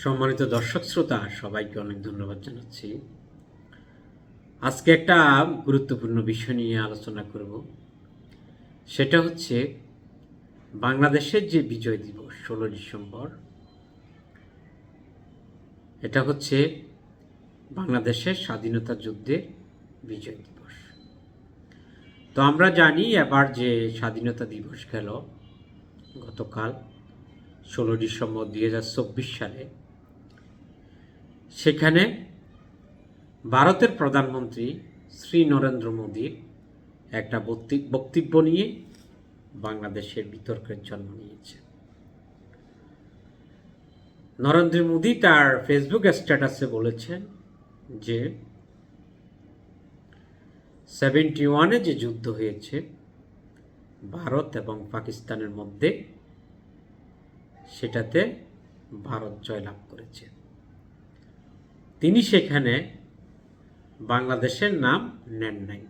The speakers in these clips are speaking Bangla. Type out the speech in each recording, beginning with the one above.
সম্মানিত দর্শক শ্রোতা, সবাইকে অনেক ধন্যবাদ জানাচ্ছি। আজকে একটা গুরুত্বপূর্ণ বিষয় নিয়ে আলোচনা করব। সেটা হচ্ছে বাংলাদেশের যে বিজয় দিবস, ষোলো ডিসেম্বর, এটা হচ্ছে বাংলাদেশের স্বাধীনতা যুদ্ধের বিজয় দিবস। তো আমরা জানি এবার যে স্বাধীনতা দিবস গেল, গতকাল ষোলো ডিসেম্বর দুই হাজার চব্বিশ সালে। সেখানে ভারতের প্রধানমন্ত্রী শ্রী নরেন্দ্র মোদীর একটা বক্তি- বক্তব্য নিয়ে বাংলাদেশের বিতর্কের জন্ম নিয়েছে। নরেন্দ্র মোদী তার ফেসবুক স্ট্যাটাসে বলেছেন যে, সেভেন্টি ওয়ানে যে যুদ্ধ হয়েছে, ভারত এবং পাকিস্তানের মধ্যে সেটাতে ভারত জয়লাভ করেছে। তিনি সেখানে বাংলাদেশের নাম নেন নাই।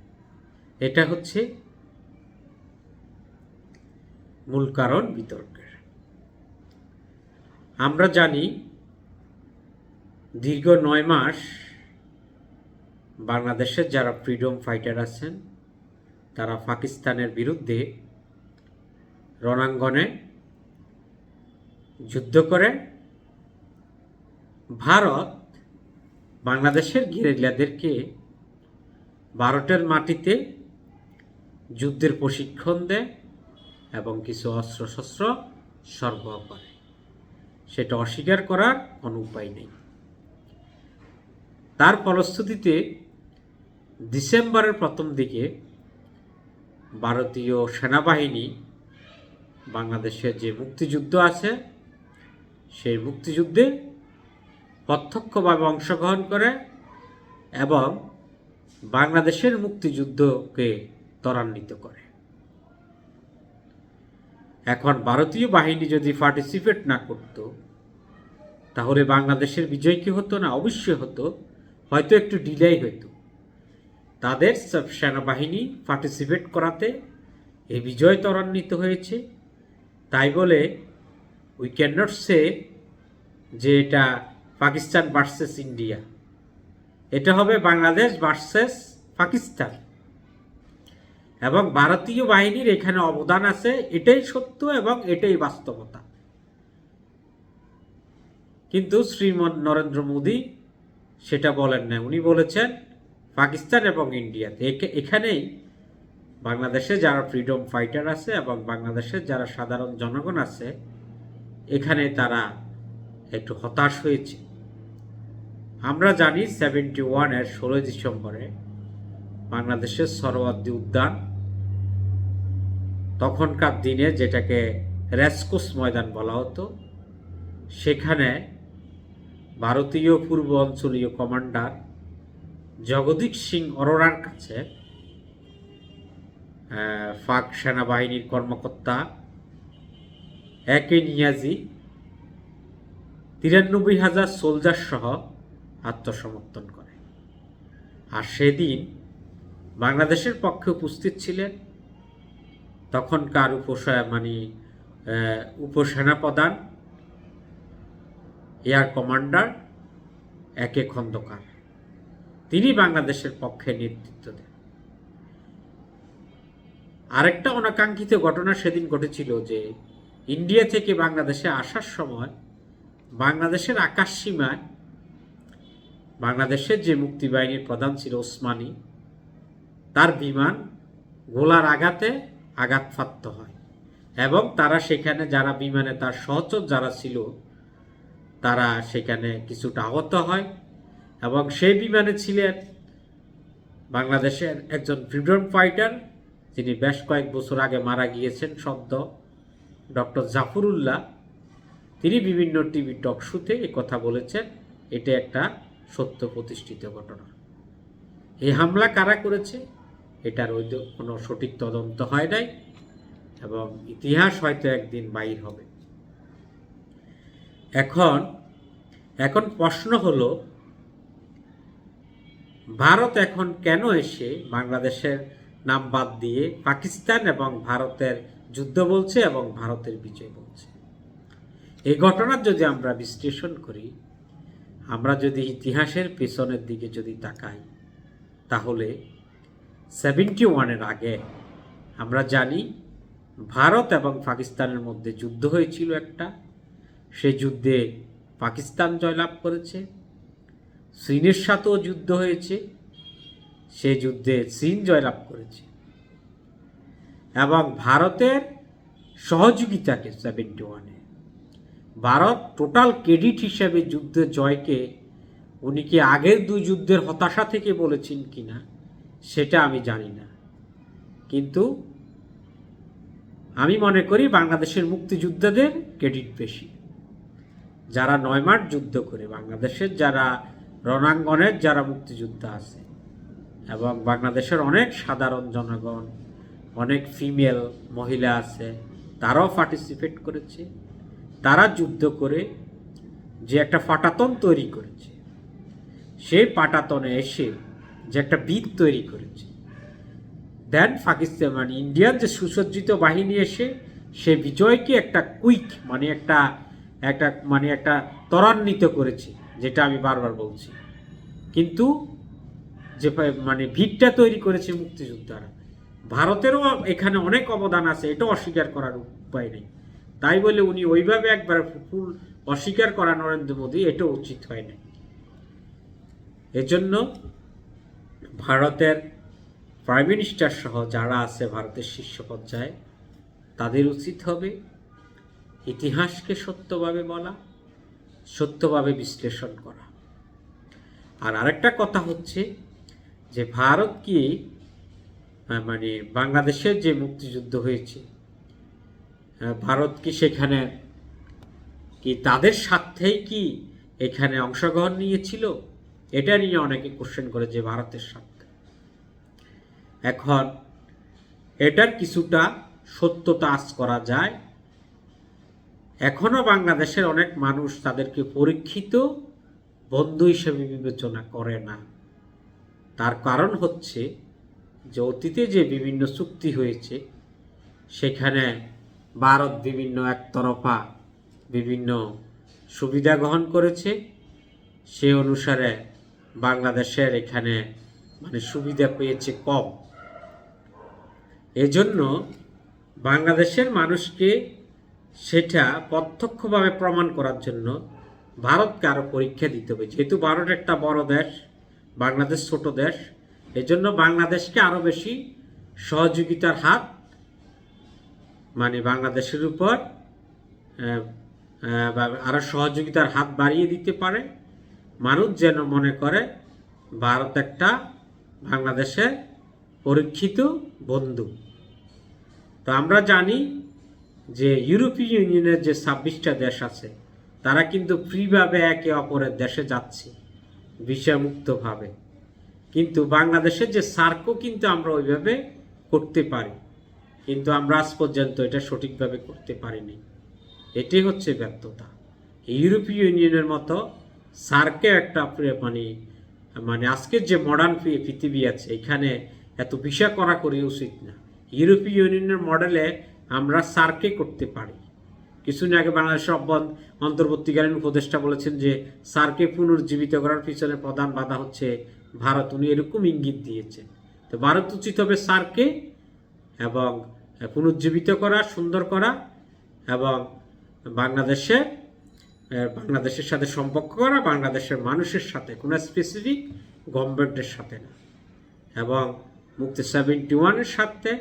এটা হচ্ছে মূল কারণ বিতর্কের। আমরা জানি দীর্ঘ নয় মাস বাংলাদেশের যারা ফ্রিডম ফাইটার আছেন, তারা পাকিস্তানের বিরুদ্ধে রণাঙ্গনে যুদ্ধ করে। ভারত বাংলাদেশের গেরিলাদেরকে ভারতের মাটিতে যুদ্ধের প্রশিক্ষণ দেয় এবং কিছু অস্ত্রশস্ত্র সরবরাহ করে। সেটা অস্বীকার করার কোনো উপায় নেই। তার ফলশ্রুতিতে ডিসেম্বরের প্রথম দিকে ভারতীয় সেনাবাহিনী বাংলাদেশের যে মুক্তিযুদ্ধ আছে, সেই মুক্তিযুদ্ধে প্রত্যক্ষভাবে অংশগ্রহণ করে এবং বাংলাদেশের মুক্তিযুদ্ধকে ত্বরান্বিত করে। এখন ভারতীয় বাহিনী যদি পার্টিসিপেট না করত, তাহলে বাংলাদেশের বিজয় কি হতো না? অবশ্যই হতো। হয়তো একটু ডিলেই হতো তাদের সব সেনাবাহিনী পার্টিসিপেট করাতে এই বিজয় ত্বরান্বিত হয়েছে। তাই বলে উই ক্যান নট সে যে এটা পাকিস্তান ভার্সেস ইন্ডিয়া এটা হবে বাংলাদেশ ভার্সেস পাকিস্তান। এবং ভারতীয় বাহিনীর এখানে অবদান আছে, এটাই সত্য এবং এটাই বাস্তবতা। কিন্তু শ্রীমন নরেন্দ্র মোদী সেটা বলেন না উনি বলেছেন, পাকিস্তান এবং ইন্ডিয়াতে এখানেই বাংলাদেশে যারা ফ্রিডম ফাইটার আছে এবং বাংলাদেশের যারা সাধারণ জনগণ আছে, এখানে তারা একটু হতাশ হয়েছে। আমরা জানি সেভেন্টি ওয়ানের ষোলোই ডিসেম্বরে বাংলাদেশের সরোয়ার্দী উদ্যান। তখনকার দিনে যেটাকে রেসকোস ময়দান বলা হতো, সেখানে ভারতীয় পূর্ব অঞ্চলীয় কমান্ডার জগদীপ সিং অরোরার কাছে পাক সেনাবাহিনীর কর্মকর্তা একে নিয়াজি তিরানব্বই হাজার সোলজার সহ আত্মসমর্পণ করে। আর সেদিন বাংলাদেশের পক্ষে উপস্থিত ছিলেন তখনকার উপসা মানে উপসেনাপ্রধান, এয়ার কমান্ডার একে খন্দকার। তিনি বাংলাদেশের পক্ষে নেতৃত্ব দেন। আরেকটা অনাকাঙ্ক্ষিত ঘটনা সেদিন ঘটেছিল যে ইন্ডিয়া থেকে বাংলাদেশে আসার সময় বাংলাদেশের আকাশ সীমায় বাংলাদেশের যে মুক্তিবাহিনীর প্রধান ছিল ওসমানী, তার বিমান গোলার আঘাতে আঘাত আঘাতপ্রাপ্ত হয় এবং তারা সেখানে যারা বিমানে তার সহচর যারা ছিল, তারা সেখানে কিছুটা আহত হয় এবং সেই বিমানে ছিলেন বাংলাদেশের একজন ফ্রিডম ফাইটার যিনি বেশ কয়েক বছর আগে মারা গিয়েছেন সদ্য, ডক্টর জাফরুল্লাহ। তিনি বিভিন্ন টিভি টক শুতে কথা বলেছেন। এটা একটা সত্য প্রতিষ্ঠিত ঘটনা। এই হামলা কারা করেছে? এটার ওই কোনো সঠিক তদন্ত হয় নাই এবং ইতিহাস হয়তো একদিন বাইর হবে। এখন এখন প্রশ্ন হলো, ভারত এখন কেন এসে বাংলাদেশের নাম বাদ দিয়ে পাকিস্তান এবং ভারতের যুদ্ধ বলছে এবং ভারতের বিজয় বলছে? এই ঘটনার যদি আমরা বিশ্লেষণ করি আমরা যদি ইতিহাসের পেছনের দিকে যদি তাকাই, তাহলে সেভেন্টি ওয়ানের আগে আমরা জানি ভারত এবং পাকিস্তানের মধ্যে যুদ্ধ হয়েছিল একটা। সে যুদ্ধে পাকিস্তান জয়লাভ করেছে, চীনের সাথেও যুদ্ধ হয়েছে, সে যুদ্ধে চীন জয়লাভ করেছে। এবং ভারতের সহযোগিতাকে সেভেন্টি ওয়ানে ভারত টোটাল ক্রেডিট হিসাবে যুদ্ধ জয়কে উনি কি আগের দুই যুদ্ধের হতাশা থেকে বলেছেন কিনা, সেটা আমি জানি না। কিন্তু আমি মনে করি বাংলাদেশের মুক্তিযোদ্ধাদের ক্রেডিট বেশি। যারা নয় মাস যুদ্ধ করে, বাংলাদেশের যারা রণাঙ্গনের যারা মুক্তিযোদ্ধা আছে এবং বাংলাদেশের অনেক সাধারণ জনগণ, অনেক ফিমেল মহিলা আছে, তারাও পার্টিসিপেট করেছে। তারা যুদ্ধ করে যে একটা পাটাতন তৈরি করেছে। সেই পাটাতনে এসে যে একটা বিদ তৈরি করেছে। দেন পাকিস্তান মানে ইন্ডিয়ার যে সুসজ্জিত বাহিনী এসে, সে বিজয়কে একটা কুইক মানে একটা একটা মানে একটা ত্বরান্বিত করেছে, যেটা আমি বারবার বলছি। কিন্তু যে মানে ভিড়টা তৈরি করেছে মুক্তিযোদ্ধারা। ভারতেরও এখানে অনেক অবদান আছে এটা অস্বীকার করার উপায় নেই। তাই বলে উনি ওইভাবে একবার ফুল অস্বীকার করা নরেন্দ্র মোদী এটা উচিত হয় না এজন্য ভারতের প্রাইম মিনিস্টার সহ যারা আছে ভারতের শীর্ষ পর্যায়ে, তাদের উচিত হবে ইতিহাসকে সত্যভাবে বলা, সত্যভাবে বিশ্লেষণ করা। আর আরেকটা কথা হচ্ছে যে ভারত কি মানে বাংলাদেশের যে মুক্তিযুদ্ধ হয়েছে ভারত কি সেখানে, কি তাদের স্বার্থেই কি এখানে অংশগ্রহণ নিয়েছিল? এটা নিয়ে অনেকে কোশ্চেন করে যে ভারতের স্বার্থে। এখন এটার কিছুটা সত্যতা আজ করা যায়। এখনও বাংলাদেশের অনেক মানুষ তাদেরকে পরীক্ষিত বন্ধু হিসেবে বিবেচনা করে না। তার কারণ হচ্ছে যে অতীতে যে বিভিন্ন চুক্তি হয়েছে, সেখানে ভারত বিভিন্ন একতরফা বিভিন্ন সুবিধা গ্রহণ করেছে। সে অনুসারে বাংলাদেশের এখানে মানে সুবিধা পেয়েছে কম। এজন্য বাংলাদেশের মানুষকে সেটা প্রত্যক্ষভাবে প্রমাণ করার জন্য ভারতকে আরও পরীক্ষা দিতে হবে। যেহেতু ভারত একটা বড় দেশ, বাংলাদেশ ছোট দেশ, এজন্য বাংলাদেশকে আরও বেশি সহযোগিতার হাত মানে বাংলাদেশের উপর আরও সহযোগিতার হাত বাড়িয়ে দিতে পারে। মানুষ যেন মনে করে ভারত একটা বাংলাদেশের পরীক্ষিত বন্ধু। তো আমরা জানি যে ইউরোপীয় ইউনিয়নের যে ছাব্বিশটা দেশ আছে, তারা কিন্তু ফ্রিভাবে একে অপরের দেশে যাচ্ছে, বিষয়মুক্তভাবে। কিন্তু বাংলাদেশের যে সার্কও কিন্তু আমরা ওইভাবে করতে পারি। কিন্তু আমরা আজ পর্যন্ত এটা সঠিকভাবে করতে পারিনি। এটি হচ্ছে ব্যর্থতা। ইউরোপীয় ইউনিয়নের মতো সার্কে একটা মানে মানে আজকের যে মডার্ন পৃথিবী আছে, এখানে এত বিষয় করা করি উচিত না। ইউরোপীয় ইউনিয়নের মডেলে আমরা সার্কে করতে পারি। কিছুদিন আগে বাংলাদেশ অন্তর্বর্তীকালীন উপদেষ্টা বলেছেন যে, সার্কে পুনর্জীবিত করার পিছনে প্রধান বাধা হচ্ছে ভারত। উনি এরকম ইঙ্গিত দিয়েছেন। তো ভারত উচিত হবে সার্কে এবং পুনর্জীবিত করা, সুন্দর করা এবং বাংলাদেশে বাংলাদেশের সাথে সম্পর্ক করা, বাংলাদেশের মানুষের সাথে, কোনো স্পেসিফিক গভর্নমেন্টের সাথে না। এবং মুক্তি সেভেন্টি ওয়ানের সাথে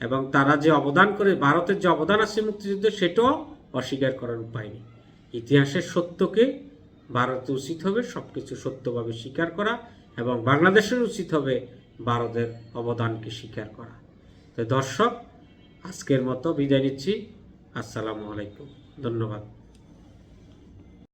এবং তারা যে অবদান করে, ভারতের যে অবদান আছে মুক্তিযুদ্ধে, সেটাও অস্বীকার করার উপায় নেই। ইতিহাসের সত্যকে ভারতের উচিত হবে সব কিছু সত্যভাবে স্বীকার করা এবং বাংলাদেশের উচিত হবে ভারতের অবদানকে স্বীকার করা। দর্শক আজকের মতো বিদায় নিচ্ছি। আসসালামু আলাইকুম। ধন্যবাদ।